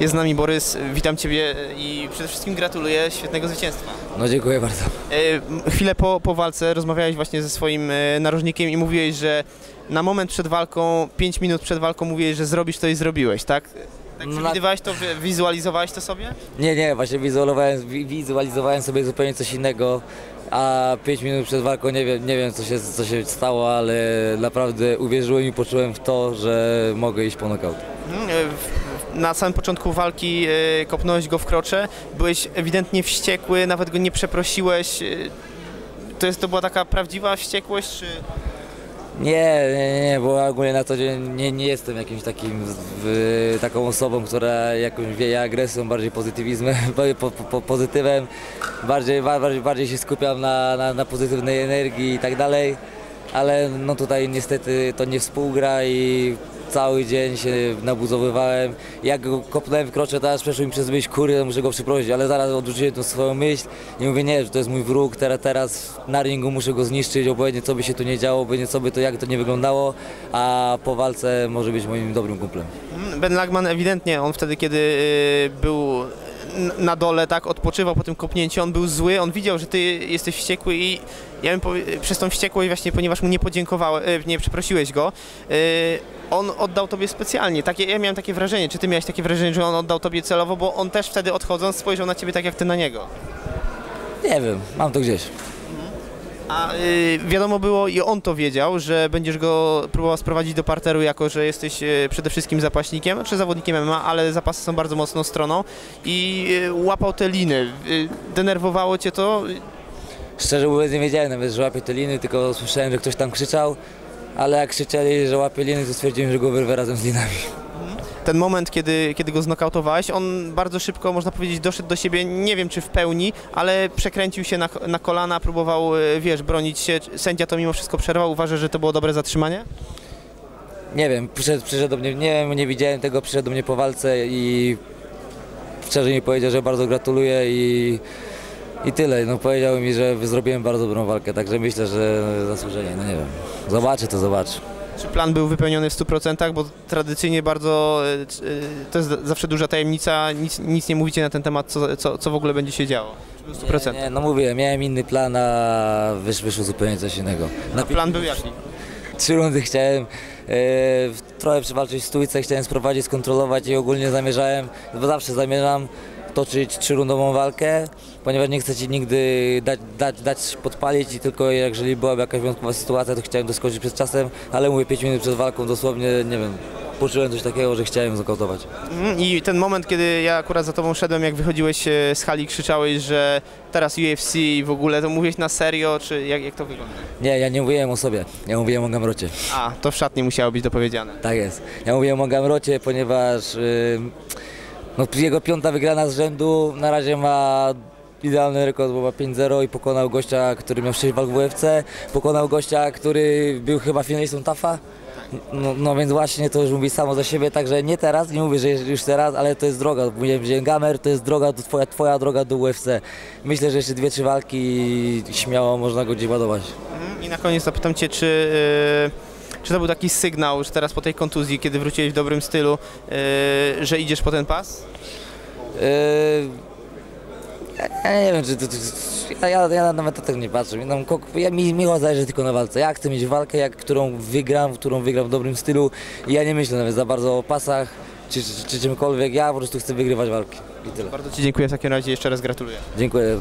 Jest z nami Borys, witam Ciebie i przede wszystkim gratuluję świetnego zwycięstwa. No dziękuję bardzo. E, Chwilę po, po walce rozmawiałeś właśnie ze swoim e, narożnikiem i mówiłeś, że na moment przed walką, 5 minut przed walką mówiłeś, że zrobisz to i zrobiłeś, tak? Tak No przewidywałeś to, wi- wizualizowałeś to sobie? Nie, nie, właśnie wizualizowałem, wi- wizualizowałem sobie zupełnie coś innego, a 5 minut przed walką nie wiem, nie wiem co, się, co się stało, ale naprawdę uwierzyłem i poczułem w to, że mogę iść po knockout. Na samym początku walki e, kopnąłeś go w krocze, byłeś ewidentnie wściekły, nawet go nie przeprosiłeś. e, To, jest, to była taka prawdziwa wściekłość, czy... Nie, nie, nie, bo ogólnie na co dzień nie, nie jestem jakimś takim taką osobą, która jakąś wieje agresją, bardziej pozytywizmem, po, po, po, pozytywem, bardziej, ba- bardziej, bardziej się skupiam na, na, na pozytywnej energii i tak dalej, ale no tutaj niestety to nie współgra i cały dzień się nabuzowywałem. Jak go kopnąłem w krocze, teraz przeszło mi przez myśl, kurde, muszę go przeprosić, ale zaraz odrzuciłem tą swoją myśl i mówię, nie, że to jest mój wróg, teraz, teraz na ringu muszę go zniszczyć, obojętnie co by się tu nie działo, obojętnie co by to, jak to nie wyglądało, a po walce może być moim dobrym kumplem. Mm, Ben Lagman ewidentnie, on wtedy, kiedy y, był na dole, tak, odpoczywał po tym kopnięciu, on był zły, on widział, że ty jesteś wściekły i ja bym przez tą wściekłość właśnie, ponieważ mu nie podziękowałeś, nie przeprosiłeś go, y, on oddał tobie specjalnie, takie, ja miałem takie wrażenie, czy ty miałeś takie wrażenie, że on oddał tobie celowo, bo on też wtedy odchodząc spojrzał na ciebie tak jak ty na niego. Nie wiem, mam to gdzieś. A y, wiadomo było i on to wiedział, że będziesz go próbował sprowadzić do parteru, jako że jesteś y, przede wszystkim zapaśnikiem, czy zawodnikiem MMA, ale zapasy są bardzo mocną stroną i y, łapał te liny. Y, denerwowało cię to? Szczerze mówiąc nie wiedziałem nawet, że łapie te liny, tylko słyszałem, że ktoś tam krzyczał, ale jak krzyczeli, że łapie liny, to stwierdziłem, że go wyrwę razem z linami. Ten moment, kiedy, kiedy go znokautowałeś, on bardzo szybko, można powiedzieć, doszedł do siebie, nie wiem czy w pełni, ale przekręcił się na, na kolana, próbował, y, wiesz, bronić się. Sędzia to mimo wszystko przerwał. Uważasz, że to było dobre zatrzymanie? Nie wiem, przyszedł, przyszedł do mnie, nie wiem, nie widziałem tego, przyszedł do mnie po walce i szczerze mi powiedział, że bardzo gratuluję i, i tyle. No powiedział mi, że zrobiłem bardzo dobrą walkę, także myślę, że zasłużenie, no nie wiem. Zobaczę to, zobaczę. Czy plan był wypełniony w 100%? Bo tradycyjnie bardzo, c- y, to jest zawsze duża tajemnica, nic, nic nie mówicie na ten temat, co, co, co w ogóle będzie się działo. Czy był 100%? Nie, nie, no mówię, miałem inny plan, a wysz, wyszło zupełnie coś innego. Na Plan był jaki? trzy rundy chciałem e, trochę przewalczyć stójce, chciałem sprowadzić, skontrolować i ogólnie zamierzałem, bo zawsze zamierzam toczyć trzyrundową walkę, ponieważ nie chcę Ci nigdy dać, dać, dać podpalić i tylko jeżeli byłaby jakaś wyjątkowa sytuacja, to chciałem doskoczyć przed czasem, ale mówię 5 minut przed walką dosłownie, nie wiem, poczułem coś takiego, że chciałem zakautować. Mhm, I ten moment, kiedy ja akurat za tobą szedłem, jak wychodziłeś e, z hali, krzyczałeś, że teraz UFC i w ogóle, to mówiłeś na serio, czy jak, jak to wygląda? Nie, ja nie mówiłem o sobie, ja mówiłem o Gamrocie. A, to w szatni musiało być dopowiedziane. Tak jest. Ja mówiłem o Gamrocie, ponieważ y, no, jego piąta wygrana z rzędu na razie ma idealny rekord, bo ma 5-0 i pokonał gościa, który miał 6 walk w UFC, pokonał gościa, który był chyba finalistą TAFA. No, no więc właśnie to już mówi samo za siebie, także nie teraz, nie mówię, że już teraz, ale to jest droga. Mówiłem, że Gamer to jest droga, do, twoja, twoja droga do UFC. Myślę, że jeszcze dwie, trzy walki i śmiało można go gdzieś ładować. Mhm, I na koniec zapytam cię, czy, e, czy to był taki sygnał, że teraz po tej kontuzji, kiedy wróciłeś w dobrym stylu, e, że idziesz po ten pas? Yy, ja nie wiem, czy to, ja, ja, ja nawet na tego nie patrzę. Ko- ja, mi, mi zależy tylko na walce. Ja chcę mieć walkę, jak, którą wygram, którą wygram w dobrym stylu ja nie myślę nawet za bardzo o pasach czy, czy, czy czymkolwiek. Ja po prostu chcę wygrywać walki i tyle. Bardzo ci dziękuję w takim razie, jeszcze raz gratuluję. Dziękuję.